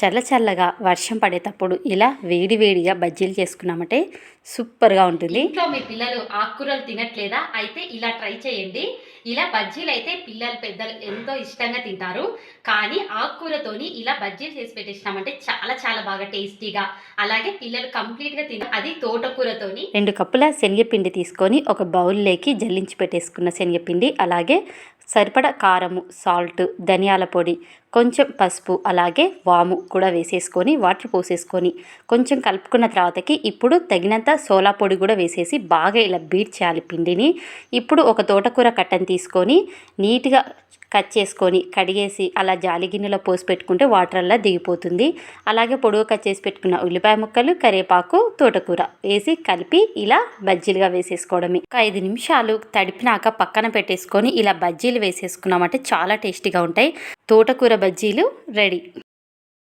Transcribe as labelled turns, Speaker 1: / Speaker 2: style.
Speaker 1: చల్ల చల్లగా వర్షం పడేటప్పుడు ఇలా వేడి వేడిగా బజ్జీలు చేసుకున్నామంటే సూపర్గా ఉంటుంది.
Speaker 2: ఇంట్లో మీ పిల్లలు ఆకుకూరలు తినట్లేదా? అయితే ఇలా ట్రై చేయండి. ఇలా బజ్జీలు అయితే పిల్లలు పెద్దలు ఎంతో ఇష్టంగా తింటారు. కానీ ఆకుకూరతోని ఇలా బజ్జీలు చేసి పెట్టేసినామంటే చాలా చాలా బాగా టేస్టీగా అలాగే పిల్లలు కంప్లీట్గా తిన అది తోటకూరతోని.
Speaker 1: రెండు కప్పుల శనగపిండి తీసుకొని ఒక బౌల్లోకి జల్లించి పెట్టేసుకున్న శనగపిండి అలాగే సరిపడా కారము సాల్ట్ ధనియాల పొడి కొంచెం పసుపు అలాగే వాము కూడా వేసేసుకొని వాటర్ పోసేసుకొని కొంచెం కలుపుకున్న తర్వాతకి ఇప్పుడు తగినంత సోలా పొడి కూడా వేసేసి బాగా ఇలా బీట్ చేయాలి పిండిని. ఇప్పుడు ఒక తోటకూర కట్టను తీసుకొని నీట్గా కట్ చేసుకొని కడిగేసి అలా జాలి గిన్నెలో పోసి పెట్టుకుంటే వాటర్ అలా దిగిపోతుంది. అలాగే పొడుగు కట్ చేసి పెట్టుకున్న ఉల్లిపాయ ముక్కలు కరివేపాకు తోటకూర వేసి కలిపి ఇలా బజ్జీలుగా వేసేసుకోవడమే. ఒక ఐదు నిమిషాలు తడిపినాక పక్కన పెట్టేసుకొని ఇలా బజ్జీలు వేసేసుకున్నామంటే చాలా టేస్టీగా ఉంటాయి. తోటకూర బజ్జీలు రెడీ.